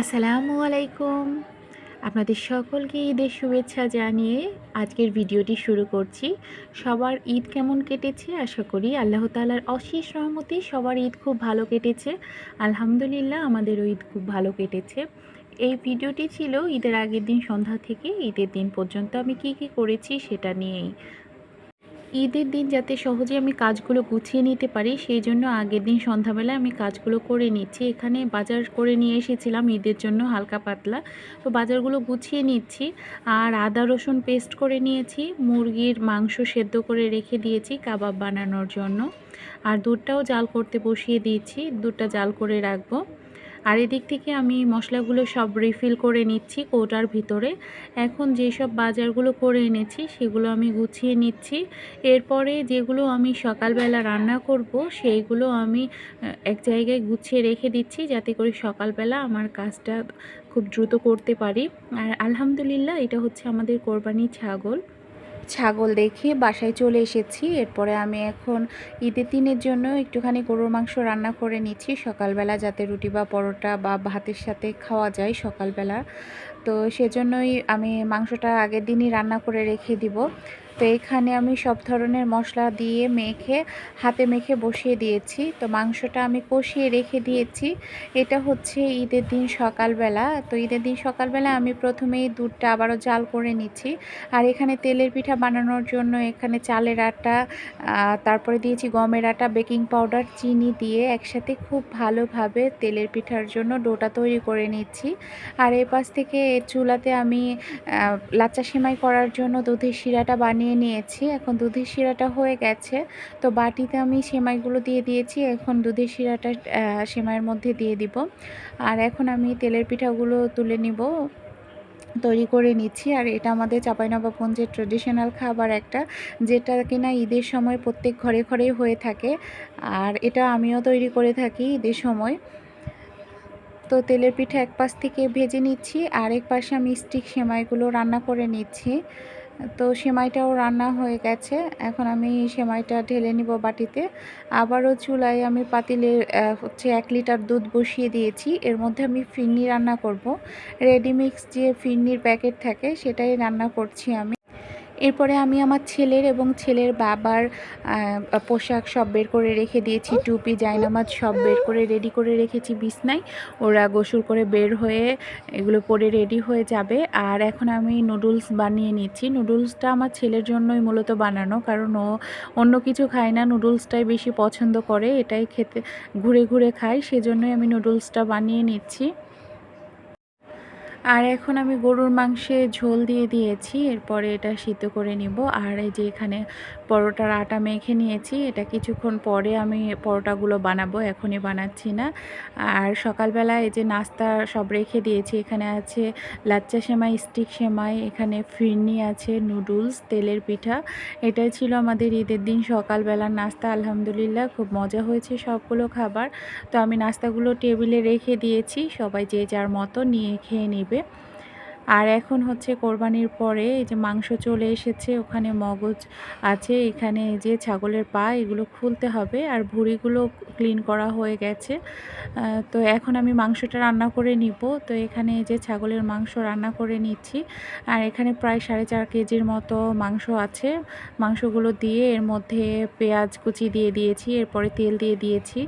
আসসালামু আলাইকুম। আপনাদের সকলকে ঈদের শুভেচ্ছা জানিয়ে আজকের ভিডিওটি শুরু করছি। সবার ঈদ কেমন কেটেছে? আশা করি আল্লাহ তালার অশেষ রহমতে সবার ঈদ খুব ভালো কেটেছে। আলহামদুলিল্লাহ আমাদেরও ঈদ খুব ভালো কেটেছে। এই ভিডিওটি ছিল ঈদের আগের দিন সন্ধ্যা থেকে, ঈদের দিন পর্যন্ত আমি কি কি করেছি সেটা নিয়েই। ঈদের দিন যাতে সহজে আমি কাজগুলো গুছিয়ে নিতে পারি, সেই জন্য আগের দিন সন্ধ্যাবেলায় আমি কাজগুলো করে নিচ্ছি। এখানে বাজার করে নিয়ে এসেছিলাম ঈদের জন্য হালকা পাতলা। তো বাজারগুলো গুছিয়ে নিচ্ছি আর আদা, রসুন পেস্ট করে নিয়েছি, মুরগির মাংস সেদ্ধ করে রেখে দিয়েছি কাবাব বানানোর জন্য। আর দুধটাও জাল করতে বসিয়ে দিয়েছি, দুধটা জাল করে রাখব। আর এদিক থেকে আমি মশলাগুলো সব রিফিল করে নিচ্ছি কৌটার ভিতরে। এখন যেসব বাজারগুলো করে এনেছি সেগুলো আমি গুছিয়ে নিচ্ছি। এরপরে যেগুলো আমি সকালবেলা রান্না করব সেইগুলো আমি এক জায়গায় গুছিয়ে রেখে দিচ্ছি যাতে করে সকালবেলা আমার কাজটা খুব দ্রুত করতে পারি। আর আলহামদুলিল্লাহ এটা হচ্ছে আমাদের কোরবানি ছাগল। ছাগল দেখে বাসায় চলে এসেছি। এরপরে আমি এখন ঈদের দিনের জন্য একটুখানি গরুর মাংস রান্না করে নিচ্ছি। সকালবেলা যাতে রুটি বা পরোটা বা ভাতের সাথে খাওয়া যায় সকালবেলা। তো সেজন্যই আমি মাংসটা আগের দিনই রান্না করে রেখে দিব। তো এখানে আমি সব ধরনের মশলা দিয়ে মেখে, হাতে মেখে বসিয়ে দিয়েছি। তো মাংসটা আমি কষিয়ে রেখে দিয়েছি। এটা হচ্ছে ঈদের দিন সকালবেলা। তো ঈদের দিন সকালবেলা আমি প্রথমেই দুধটা আবারও জাল করে নিচ্ছি। আর এখানে তেলের পিঠা বানানোর জন্য এখানে চালের আটা তারপরে দিয়েছি গমের আটা, বেকিং পাউডার, চিনি দিয়ে একসাথে খুব ভালোভাবে তেলের পিঠার জন্য ডোটা তৈরি করে নিচ্ছি। আর এই পাশ থেকে চুলাতে আমি লাচ্চা সেমাই করার জন্য দুধের শিরাটা বানিয়ে নিয়ে নিয়েছি। এখন দুধের শিরাটা হয়ে গেছে। তো বাটিতে আমি সেমাইগুলো দিয়ে দিয়েছি। এখন দুধের শিরাটা সেমাইয়ের মধ্যে দিয়ে দিব। আর এখন আমি তেলের পিঠাগুলো তুলে নিব। তৈরি করে নিচ্ছি। আর এটা আমাদের চাঁপাইনবাবগঞ্জের ট্রেডিশনাল খাবার একটা, যেটা কিনা ঈদের সময় প্রত্যেক ঘরে ঘরেই হয়ে থাকে। আর এটা আমিও তৈরি করে থাকি ঈদের সময়। তো তেলের পিঠা এক পাশ থেকে ভেজে নিচ্ছি। আর এক পাশে আমি স্টিক সেমাইগুলো রান্না করে নিচ্ছি। তো সেমাইটাও রান্না হয়ে গেছে। এখন আমি সেমাইটা ঢেলে নিব বাটিতে। আবারও চুলায় আমি পাতিলে হচ্ছে এক লিটার দুধ বসিয়ে দিয়েছি। এর মধ্যে আমি ফিরনি রান্না করব। রেডিমিক্স যে ফিরনির প্যাকেট থাকে, সেটাই রান্না করছি আমি। এরপরে আমি আমার ছেলের এবং ছেলের বাবার পোশাক সব বের করে রেখে দিয়েছি, টুপি, জায়নামাজ সব বের করে রেডি করে রেখেছি বিছনায়। ওরা গোসল করে বের হয়ে এগুলো পরে রেডি হয়ে যাবে। আর এখন আমি নুডলস বানিয়ে নিচ্ছি। নুডলসটা আমার ছেলের জন্যই মূলত বানানো, কারণ ও অন্য কিছু খায় না। নুডলসটাই বেশি পছন্দ করে, এটাই খেতে, ঘুরে ঘুরে খায়। সেজন্যই আমি নুডলসটা বানিয়ে নিচ্ছি। আর এখন আমি গরুর মাংসে ঝোল দিয়ে দিয়েছি, এরপরে এটা সিদ্ধ করে নিব। আর এই যে এখানে পরোটার আটা মেখে নিয়েছি, এটা কিছুক্ষণ পরে আমি পরোটাগুলো বানাবো, এখনই বানাচ্ছি না। আর সকালবেলা এই যে নাস্তা সব রেখে দিয়েছি, এখানে আছে লাচ্চা সেমাই, স্টিক সেমাই, এখানে ফিরনি আছে, নুডলস, তেলের পিঠা। এটাই ছিল আমাদের ঈদের দিন, সকালবেলার নাস্তা, আলহামদুলিল্লাহ, খুব মজা হয়েছে সবগুলো খাবার। তো আমি নাস্তাগুলো টেবিলে রেখে দিয়েছি, সবাই যে যার মতো নিয়ে খেয়ে নেবে। হবে আর এখন হচ্ছে কোরবানির পরে এই যে মাংস চলে এসেছে, ওখানে মগজ আছে, এখানে যে ছাগলের পা, এগুলো খুলতে হবে আর ভুড়িগুলো ক্লিন করা হয়ে গেছে। তো এখন আমি মাংসটা রান্না করে নিব। তো এখানে যে ছাগলের মাংস রান্না করে নিচ্ছি। আর এখানে প্রায় সাড়ে চার কেজির মতো মাংস আছে। মাংসগুলো দিয়ে এর মধ্যে পেঁয়াজ কুচি দিয়ে দিয়েছি, এরপরে তেল দিয়ে দিয়েছি।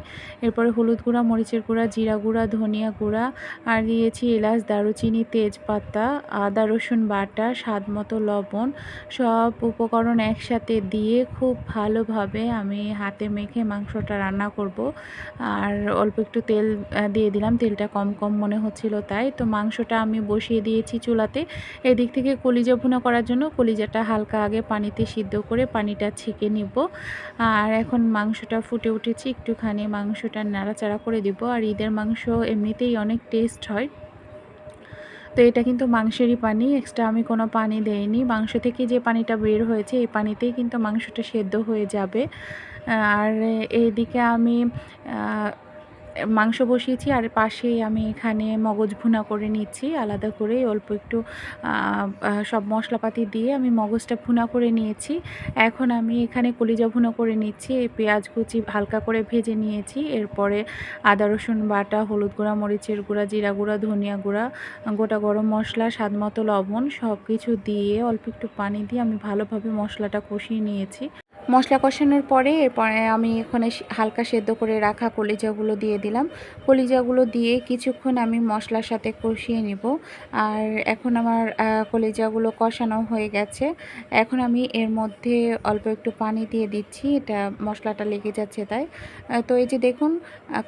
এরপরে হলুদ গুঁড়া, মরিচের গুঁড়া, জিরা গুঁড়া, ধনিয়া গুঁড়া, আর দিয়েছি এলাচ, দারুচিনি, তেজপাতা। আদা রসুন বাটা, স্বাদ মতো লবণ, সব উপকরণ একসাথে দিয়ে খুব ভালোভাবে আমি হাতে মেখে মাংসটা রান্না করব। আর অল্প একটু তেল দিয়ে দিলাম। তেলটা কম কম মনে হচ্ছিল তাই। তো মাংসটা আমি বসিয়ে দিয়েছি চুলাতে। এদিক থেকে কলিজা ভুনা করার জন্য কলিজাটা হালকা আগে পানিতে সিদ্ধ করে পানিটা ছেঁকে নিব। আর এখন মাংসটা ফুটে উঠেছি। একটুখানি মাংসটা নাড়াচাড়া করে দিব। আর ঈদের মাংস এমনিতেই অনেক টেস্ট হয়। তো এটা কিন্তু মাংসেরই পানি এক্সট্রা আমি কোনো পানি দেইনি। মাংস থেকে যে পানিটা বের হয়েছে, এই পানিতেই কিন্তু মাংসটা সেদ্ধ হয়ে যাবে। আর এইদিকে আমি মাংস বসিয়েছি আর পাশেই আমি এখানে মগজ ভুনা করে নিচ্ছি, আলাদা করে অল্প একটু সব মশলাপাতি দিয়ে আমি মগজটা ভুনা করে নিয়েছি। এখন আমি এখানে কলিজা ভুনা করে নিচ্ছি পেঁয়াজ কুচি হালকা করে ভেজে নিয়েছি, এরপরে আদা, রসুন বাটা, হলুদ গুঁড়া, মরিচের গুঁড়া, জিরা গুঁড়া, ধনিয়া গুঁড়া, গোটা গরম মশলা, স্বাদ মতো লবণ সব কিছু দিয়ে অল্প একটু পানি দিয়ে আমি ভালোভাবে মশলাটা কষিয়ে নিয়েছি। মশলা কষানোর পরে এরপরে আমি এখানে হালকা সেদ্ধ করে রাখা কলিজাগুলো দিয়ে দিলাম। কলিজাগুলো দিয়ে কিছুক্ষণ আমি মশলার সাথে কষিয়ে নিব। আর এখন আমার কলিজাগুলো কষানো হয়ে গেছে। এখন আমি এর মধ্যে অল্প একটু পানি দিয়ে দিচ্ছি। এটা মশলাটা লেগে যাচ্ছে তাই। তো এই যে দেখুন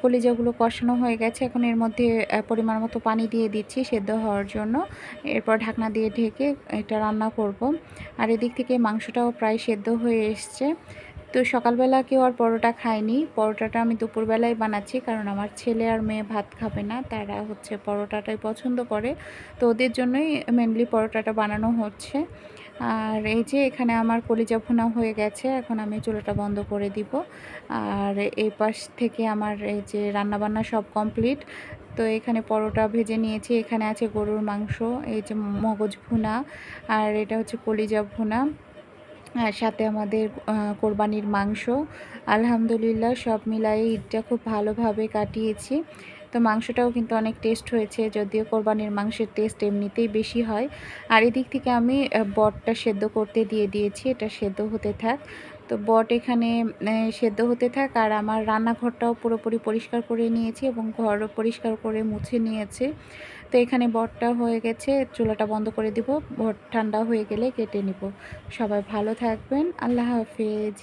কলিজাগুলো কষানো হয়ে গেছে। এখন এর মধ্যে পরিমাণ মতো পানি দিয়ে দিচ্ছি সেদ্ধ হওয়ার জন্য। এরপর ঢাকনা দিয়ে ঢেকে এটা রান্না করব। আর এদিক থেকে মাংসটাও প্রায় সেদ্ধ হয়ে এসছে। তো সকালবেলা কেউ আর পরোটা খায়নি। পরোটাটা আমি দুপুরবেলায় বানাচ্ছি কারণ আমার ছেলে আর মেয়ে ভাত খাবে না, তারা হচ্ছে পরোটাটাই পছন্দ করে। তো ওদের জন্যই মেনলি পরোটাটা বানানো হচ্ছে। আর এই যে এখানে আমার কলিজা ভুনা হয়ে গেছে, এখন আমি চুলাটা বন্ধ করে দিব। আর এই পাশ থেকে আমার এই যে রান্নাবান্না সব কমপ্লিট তো এখানে পরোটা ভেজে নিয়েছি, এখানে আছে গরুর মাংস, এই যে মগজ ভুনা, আর এটা হচ্ছে কলিজা ভুনা। আর সাথে আমাদের কোরবানির মাংস। আলহামদুলিল্লাহ সব মিলাই ঈদটা খুব ভালোভাবে কাটিয়েছি। তো মাংসটাও কিন্তু অনেক টেস্ট হয়েছে, যদিও কোরবানির মাংসের টেস্ট এমনিতেই বেশি হয়। আর এদিক থেকে আমি বটটা সেদ্ধ করতে দিয়ে দিয়েছি, এটা সেদ্ধ হতে থাক। তো বট এখানে সেদ্ধ হতে থাক আর আমার রান্নাঘরটাও পুরোপুরি পরিষ্কার করে নিয়েছি এবং ঘরও পরিষ্কার করে মুছে নিয়েছি। তো এখানে বটটা হয়ে গেছে, চুলাটা বন্ধ করে দিব, বট ঠান্ডা হয়ে গেলে কেটে নিব। সবাই ভালো থাকবেন, আল্লাহ হাফেজ।